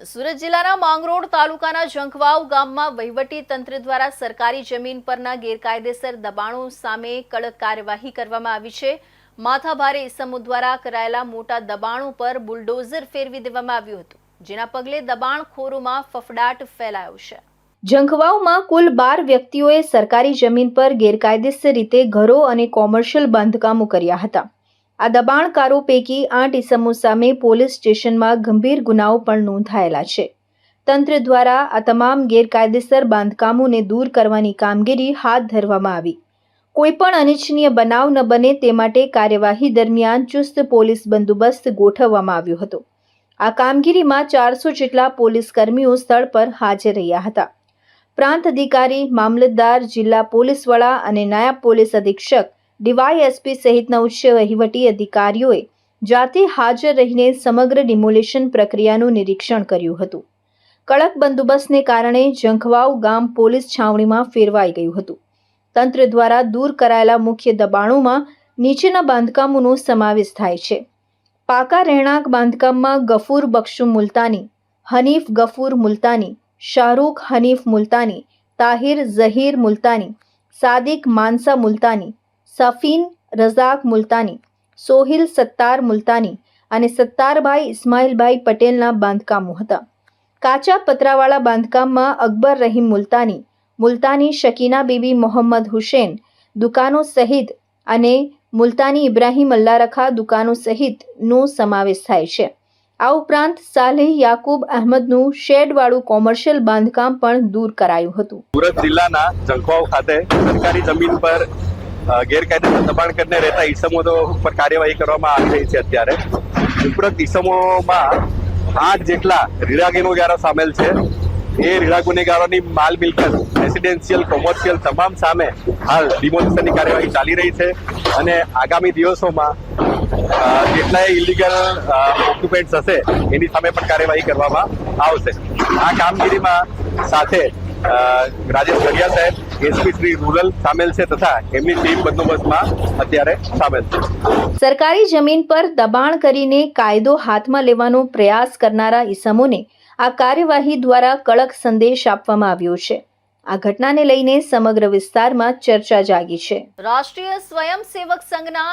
સુરત જિલ્લાના માંગરોળ તાલુકાના જંખવાવ ગામમાં વહીવટી તંત્ર દ્વારા સરકારી જમીન પરના ગેરકાયદેસર દબાણો સામે કડક કાર્યવાહી કરવામાં આવી છે. માથાભારે ઇસમો દ્વારા કરાયેલા મોટા દબાણો પર બુલડોઝર ફેરવી દેવામાં આવ્યું હતું, જેના પગલે દબાણખોરોમાં ફફડાટ ફેલાયો છે. ઝંખવાવમાં કુલ બાર વ્યક્તિઓએ સરકારી જમીન પર ગેરકાયદેસર રીતે ઘરો અને કોમર્શિયલ બાંધકામો કર્યા હતા. આ દબાણકારો પૈકી આઠ ઇસમો સામે પોલીસ સ્ટેશનમાં ગંભીર ગુનાઓ પણ નોંધાયેલા છે. તંત્ર દ્વારા આ તમામ ગેરકાયદેસર બાંધકામોને દૂર કરવાની કામગીરી હાથ ધરવામાં આવી. કોઈપણ અનિચ્છનીય બનાવ ન બને તે માટે કાર્યવાહી દરમિયાન ચુસ્ત પોલીસ બંદોબસ્ત ગોઠવવામાં આવ્યો હતો. આ કામગીરીમાં ચારસો જેટલા પોલીસ કર્મીઓ સ્થળ પર હાજર રહ્યા હતા. પ્રાંત અધિકારી, મામલતદાર, જિલ્લા પોલીસ વડા અને નાયબ પોલીસ અધિક્ષક ડીવાયએસપી સહિતના ઉચ્ચ વહીવટી અધિકારીઓએ જાતે હાજર રહીને સમગ્ર ડિમોલેશન પ્રક્રિયાનું નિરીક્ષણ કર્યું હતું. કડક બંદોબસ્તને કારણે ઝંખવાવ ગામ પોલીસ છાવણીમાં ફેરવાઈ ગયું હતું. તંત્ર દ્વારા દૂર કરાયેલા મુખ્ય દબાણોમાં નીચેના બાંધકામોનો સમાવેશ થાય છે. પાકા રહેણાંક બાંધકામમાં ગફૂર બક્ષુ મુલતાની, હનીફ ગફૂર મુલતાની, શાહરૂખ હનીફ મુલતાની, તાહિર ઝહીર મુલતાની, સાદિક માનસા મુલતાની સફીન, રઝાક મુલતાની, સોહિલ સત્તાર મુલતાની અને સત્તારભાઈ ઇસ્માઇલભાઈ પટેલના બાંધકામો હતા. કાચા પતરાવાળા બાંધકામમાં અકબર રહીમ મુલતાની મુલતાની શકીના બીબી મોહમ્મદ હુસેન, દુકાનો સહિત અને મુલતાની ઇબ્રાહીમ અલ્લારખા દુકાનો સહિતનો સમાવેશ થાય છે. આ ઉપરાંત સાલેહ યાકુબ અહેમદનું શેડવાળું કોમર્શિયલ બાંધકામ પણ દૂર કરાયું હતું. સુરત જિલ્લાના જંખવાવ ખાતે સરકારી જમીન પર ગેરકાયદેસર દબાણ કરીને રહેતા ઈસમો તો ઉપર કાર્યવાહી કરવામાં આવી રહી છે અત્યારે. ઉપરોક્ત ઈસમોમાં આઠ જેટલા રીડા ગુનેગારો સામેલ છે. એ રીડા ગુનેગારોની માલ મિલકત રેસિડેન્શિયલ કોમર્શિયલ તમામ સામે હાલ ડિમોલિશનની કાર્યવાહી ચાલી રહી છે. અને આગામી દિવસોમાં જેટલાય ઇલીગલ ઓક્યુપેન્ટ્સ હશે, એની સામે પણ કાર્યવાહી કરવામાં આવશે. આ કામગીરીમાં સાથે રાજેશ ગઢિયા સાહેબ એસપી શ્રી રૂરલ સામેલ છે તથા એમની ટીમ બંદોબસ્તમાં અત્યારે સામેલ છે. સરકારી જમીન પર દબાણ કરીને કાયદો હાથમાં લેવાનો પ્રયાસ કરનારા ઇસમોને આ કાર્યવાહી દ્વારા કડક સંદેશ આપવામાં આવ્યો છે. આ ઘટનાને લઈને સમગ્ર વિસ્તારમાં ચર્ચા જાગી છે. રાષ્ટ્રીય સ્વયંસેવક સંઘના